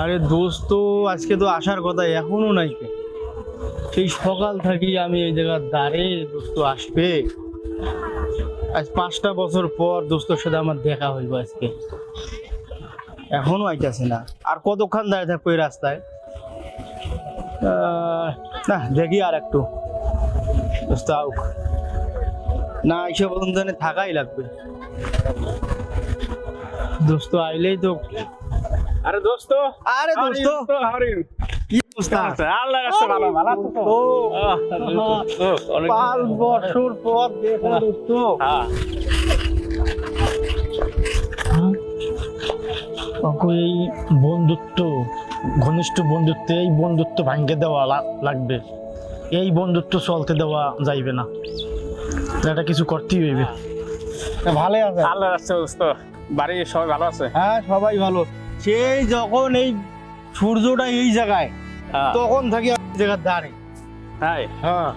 আরে দোস্ত আজকে তো আসার কথা, এখনও নাই। সেই সকাল থাকি আমি এই জায়গার দাঁড়ে দোস্ত আসবে। আজ পাঁচটা বছর পর দোস্তর সাথে আমার দেখা হইব আজকে। এখনও আইতাছে না। আর কতক্ষণ দাঁড়িয়ে থাকব এই রাস্তায়? না, দেখি আর একটু। দোস্ত, আউক। না এসব বন্ধনে থাকাই লাগবে। দোস্ত, আইলেই তো আরে দোস্ত। আরে দোস্ত। কি অবস্থা? আল্লাহ ভালো ভালো তো? পাঁচ বছর পর দেখা দোস্ত। হ্যাঁ। এই বন্ধুত্ব ঘনিষ্ঠ বন্ধুত্ব এই বন্ধুত্ব ভাঙ্গে দেওয়া লাগবে। এই বন্ধুত্ব চলতে দেওয়া যাইবে না। এটা কিছু করতেই হইবে। ভালো আছে। আল্লাহ রাস্তা দোস্ত বাড়ি সবাই ভালো আছে? হ্যাঁ সবাই ভালো। সেই যখন এই সূর্যটা এই জায়গায় হ্যাঁ। তখন থাকি জায়গার দাঁড়ে হাই হ্যাঁ।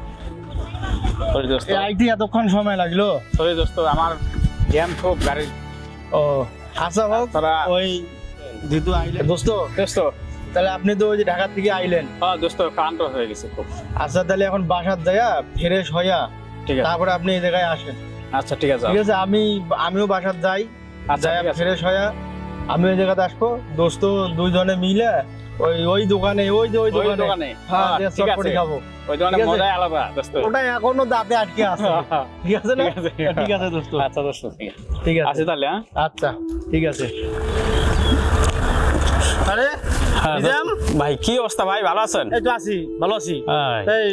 সরি দোস্ত। আইতে এতক্ষণ সময় লাগল। সরি দোস্ত আমার জ্যাম খুব গাড়ি ও আচ্ছা হোক তোরা ওই যেহেতু আইলেন। দোস্ত দোস্ত। তাহলে আপনি তো ওই যে ঢাকা থেকে আইলেন। হ্যাঁ দোস্ত ক্লান্ত হয়ে গেছে খুব। আচ্ছা তাহলে এখন বাসার যাইয়া ফ্রেশ হইয়া ঠিক আছে। তারপরে আপনি এই জায়গায় আসেন। আচ্ছা ঠিক আছে। ঠিক আছে আমি আমিও বাসার যাই। আচ্ছা ফ্রেশ হইয়া আমি ওই জায়গাতে আসব। দোস্ত দুইজনে মিলে ওই ওই দোকানে ওই যে ওই দোকানে। হ্যাঁ হ্যাঁ, চটপটি খাব। ওই দোকানে মজাই আলাদা দোস্ত। ওটা এখনও দাঁতে আটকে আছে। ঠিক আছে না? ঠিক আছে। দোস্ত। আচ্ছা দোস্ত ঠিক আছে। আছে। তাহলে হ্যাঁ? আচ্ছা ঠিক আছে। আরে হ্যাঁ, নিজাম? ভাই কি অবস্থা ভাই? ভালো আছেন? এই তো আছি ভালো আছি। হ্যাঁ। এই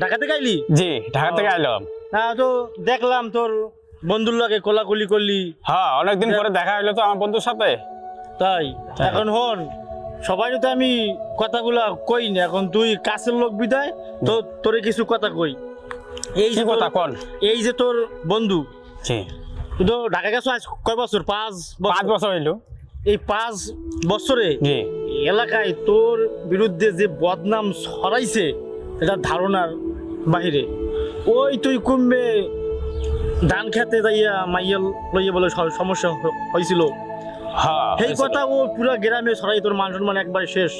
ঢাকা থেকে আইলি জি ঢাকা থেকে আইলাম। হ্যাঁ তো দেখলাম তোর বন্ধুর লাগে কোলাকুলি করলি। হ্যাঁ অনেকদিন পরে দেখা হইল তো আমার বন্ধুর সাথে। তাই। এখন হন সবাই তো আমি কথাগুলা কই না এখন তুই কাছের লোক বিদায় তো তোরে কিছু কথা কই। এই যে কথা কোন? এই যে তোর বন্ধু। তুই তো ঢাকা গেছো আজ কয় বছর? পাঁচ পাঁচ বছর হইল। এই পাঁচ বছরে এলাকায় তোর বিরুদ্ধে যে বদনাম ছড়াইছে এটা ধারণার বাইরে ওই তুই কমবে ধান খেতে যাইয়া মাইয়াল লইয়া বলে সমস্যা হয়েছিল হ্যাঁ সেই কথা ও পুরো গ্রামে ছড়াই তোর মান সম্মান একবারে শেষ।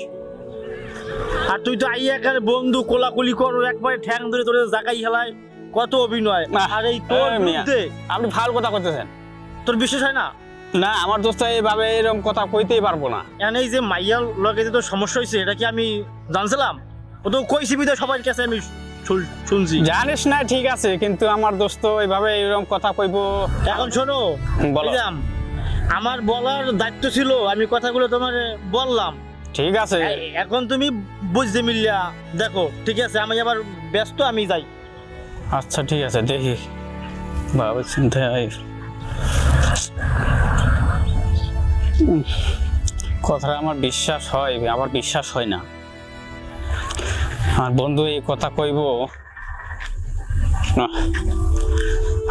আর তুই তো একার বন্ধু কোলাকুলি কর একবারে ঠ্যাং ধরে তোর হেলায় কত অভিনয়। আর এই তোর বিরুদ্ধে আপনি ভালো কথা করতেছেন তোর বিশ্বাস হয় না? না আমার দোস্ত এইভাবে এরকম কথা কইতেই পারব না। এই যে মাইয়াল লগে যে তোর সমস্যা হয়েছে এটা কি আমি জানছিলাম? ও তো কইছি বিদয় সবার কাছে আমি শুনছি। জানিস না ঠিক আছে কিন্তু আমার দোস্ত এইভাবে এরকম কথা কইবো এখন শোনো বলো। নিজাম, আমার বলার দায়িত্ব ছিল আমি কথাগুলো তোমার বললাম। ঠিক আছে। এখন তুমি বুঝতে মিলিয়া দেখো ঠিক আছে আমি আবার ব্যস্ত আমি যাই। আচ্ছা ঠিক আছে দেখি। বাবা চিন্তায় উম, কথাটা আমার বিশ্বাস হয় আমার বিশ্বাস হয় না। আমার বন্ধু এই কথা কইব।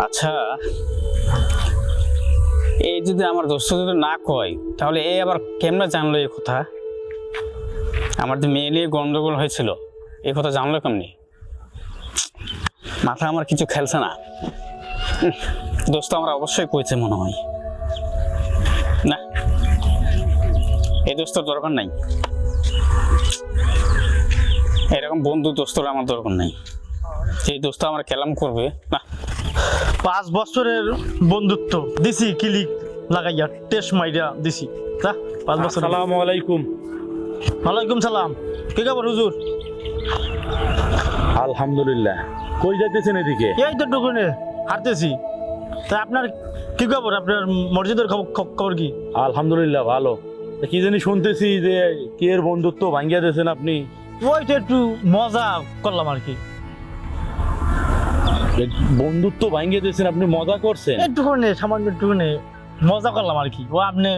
আচ্ছা এই যদি আমার দোস্ত যদি না কয়, তাহলে এই আবার কেমনে জানলো এই কথা? আমার যে মেয়ে নিয়ে গন্ডগোল হয়েছিল এই কথা জানলো কেমনি? মাথা আমার কিছু খেলছে না। দোস্ত, আমরা অবশ্যই কইছে মনে হয়। না এই দোস্তর দরকার নাই। এরকম বন্ধু দোস্তর আমার দরকার নাই। এই দোস্ত আমার কেলাম করবে, না পাঁচ বছরের বন্ধুত্ব দিছি ক্লিক লাগাইয়া টেস্ট মাইরা দিছি। যা পাঁচ বছর আসসালামু আলাইকুম। ওয়ালাইকুম সালাম। কি খবর হুজুর? আলহামদুলিল্লাহ। কই যাইতেছেন এদিকে? এই তো টুকুনে হাঁটতেছি। তা আপনার কি খবর? আপনার মসজিদের খবর খবর কি? আলহামদুলিল্লাহ ভালো। তা কি জানি শুনতেছি যে কি এর বন্ধুত্ব ভাঙ্গিয়া দিয়েছেন আপনি? ওই তো একটু মজা করলাম আর কি। বন্ধুত্ব ভাঙিয়ে দিয়েছেন আপনি মজা করছেন? একটুখানি সামান্য একটুখানি মজা করলাম আর কি। ও আপনি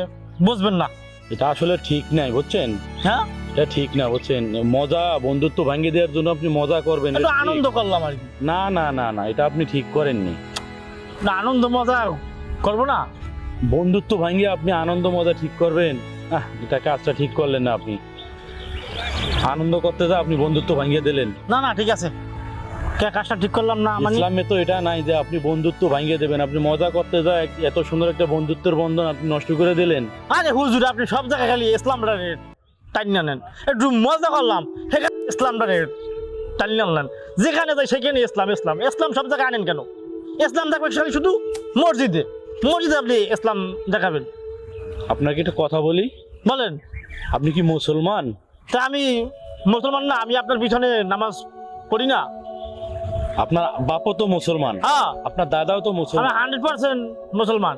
বুঝবেন না। এটা আসলে ঠিক নাই বুঝছেন? হ্যাঁ? এটা ঠিক না বুঝছেন? মজা বন্ধুত্ব ভাঙ্গিয়ে দেওয়ার জন্য আপনি মজা করবেন একটু আনন্দ করলাম আর কি। না না না না এটা আপনি ঠিক করেননি। না আনন্দ মজা করব না। বন্ধুত্ব ভাঙ্গিয়ে আপনি আনন্দ মজা ঠিক করবেন? আহ এটা কাজটা ঠিক করলেন না আপনি। আনন্দ করতে যা আপনি বন্ধুত্ব ভাঙ্গিয়ে দিলেন। না না ঠিক আছে। কাজটা ঠিক করলাম না মানে ইসলামে তো এটা নাই যে আপনি বন্ধুত্ব ভাঙিয়ে দেবেন। আপনি মজা করতে যা এত সুন্দর একটা বন্ধুত্বের বন্ধন আপনি নষ্ট করে দিলেন। আরে হুজুর আপনি সব জায়গায় খালি ইসলাম টানি আনেন একটু মজা করলাম সেখানে ইসলামটা টানি আনলেন যেখানে যাই সেখানে ইসলাম ইসলাম। ইসলাম সব জায়গায় আনেন কেন? ইসলাম দেখবেন সেখানে শুধু মসজিদে। মসজিদে আপনি ইসলাম দেখাবেন। আপনাকে একটা কথা বলি? বলেন। আপনি কি মুসলমান? তা আমি মুসলমান না আমি আপনার পিছনে নামাজ পড়ি না। আপনার বাপও তো মুসলমান। হ্যাঁ। আপনার দাদাও তো মুসলমান। হান্ড্রেড পার্সেন্ট মুসলমান।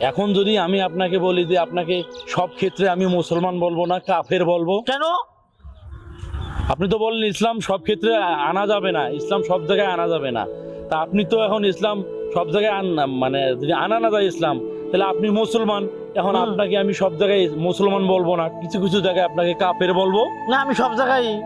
এখন যদি আমি আপনাকে বলি যে আপনাকে সব ক্ষেত্রে আমি মুসলমান বলব না কাফের বলব। কেন? আপনি তো বললেন ইসলাম সব ক্ষেত্রে আনা যাবে না ইসলাম সব জায়গায় আনা যাবে না। তা আপনি তো এখন ইসলাম সব জায়গায় আন- মানে যদি আনা না যায় ইসলাম তাহলে আপনি মুসলমান। এখন আপনাকে আমি সব জায়গায় মুসলমান বলব না কিছু কিছু জায়গায় আপনাকে কাফের বলব। না আমি সব জায়গায়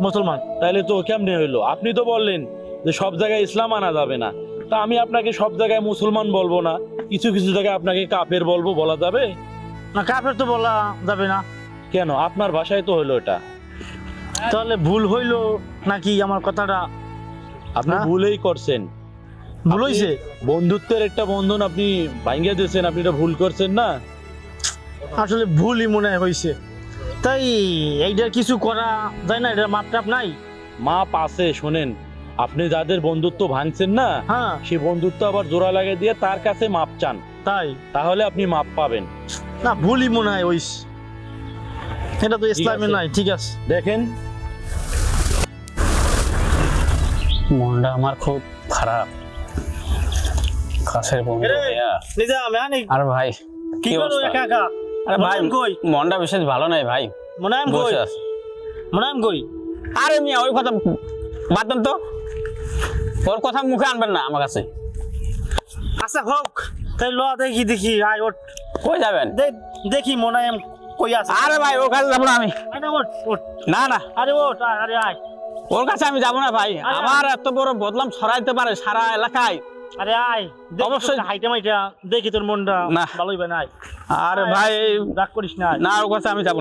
মুসলমান। তাহলে তো কেমনে হইল? আপনি তো বললেন যে সব জায়গায় ইসলাম আনা যাবে না। তা আমি আপনাকে সব জায়গায় মুসলমান বলব না। কিছু কিছু জায়গায় আপনাকে কাপের বলব বলা যাবে? না কাপের তো বলা যাবে না। কেন? আপনার ভাষায় তো হইল এটা। তাহলে ভুল হইল নাকি আমার কথাটা? আপনি হ্যাঁ? ভুলেই করছেন। ভুল হইছে? বন্ধুত্বের একটা বন্ধন আপনি ভাঙ্গিয়ে দিয়েছেন আপনি এটা ভুল করছেন না? আসলে ভুলই মনে হয় হয়েছে তাই এইটার কিছু করা যায় না? এটা মাপ টাপ নাই? মাপ আছে শোনেন। আপনি যাদের বন্ধুত্ব ভাঙছেন না হ্যাঁ। সেই বন্ধুত্ব আবার জোড়া লাগিয়ে দিয়ে তার কাছে মাপ চান। তাই? তাহলে আপনি মাপ পাবেন। না ভুলই মনে হয় হইছে এটা তো ইসলামে নাই ঠিক আছে। দেখেন। মনটা আমার খুব খারাপ। কাছের বন্ধু আর ভাই কি করো একা একা? আরে ভাই কই? মনটা বিশেষ ভালো নাই ভাই। মোনায়েম কই? আছে। কই? আরে মিয়া ওই কথা বাদ দেন তো। ওর কথা মুখে আনবেন না আমার কাছে। আচ্ছা হোক। তাই ল দেখি দেখি আয় ওঠ। কই যাবেন? দেখি মোনায়েম কই আছে। আরে ভাই ওর কাছে যাব না আমি। না না। আরে ওট আরে আয়। ওর কাছে আমি যাব না ভাই। আমার এত বড় বদলাম ছড়াইতে পারে সারা এলাকায়। আরে আয়। অবশ্যই। হাইটা মাইটা দেখি তোর মনটা না। ভালোই নাই। আরে ভাই রাগ করিস না। না ওর কাছে আমি যাব না।